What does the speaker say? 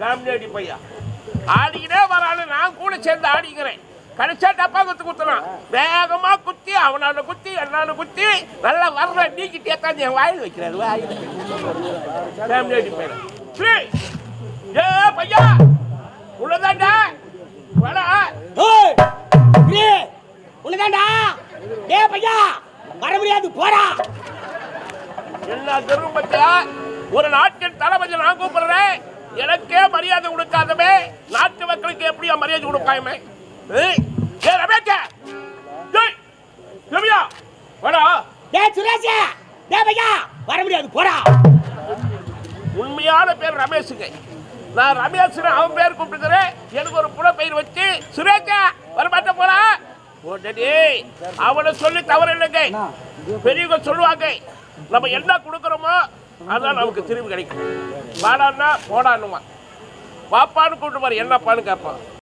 Comedy பையா ஆடிக்கிட்டே வரானு நான் கூட சேர்ந்து ஆடிக்கிறேன். கடைசியா டப்பா குத்து குத்துனான் வேகமா குத்தி அவனால குத்தி என்னால குத்தி நல்லா வர்ற நீக்கிட்டே தான் என் வாயில் வைக்கிறாரு வாயில் காமெடி பையன்! ஏ பையா! உள்ளதாண்டா வாடா உனதாண்டா டேய் பையா! வர முடியாது போடா! எல்லா தெருவும் பத்தியா ஒரு நாட்டின் தளபதி நான் கூப்பிடுறேன். எனக்கே மரியாதை கொடுக்காதமே. நாட்டு மக்களுக்கு எப்படியா மரியாதை கொடுப்பாயுமே? ஏய், ஏ ரமேஷ். ஏய், ரம்யா. வாடா. டேய் சுரேஷ். டேய் பையா. வர முடியாது. போடா. உண்மையான பேர் ரமேஷுங்க. நான் ரமேஷ் அவன் பேர் கூப்பிட்டுக்கிறேன். எனக்கு ஒரு புல பெயர் வச்சு சுரேஷா வரமாட்ட போறா உடனே அவனை சொல்லி தவறு இல்லைங்க. பெரியவங்க சொல்லுவாங்க. நம்ம என்ன கொடுக்குறோமோ அதான் நமக்கு திரும்பி கிடைக்கும். வாடான்னா போடான்னுவான். பாப்பான்னு கூப்பிட்டு பாரு என்னப்பான்னு கேட்பான்.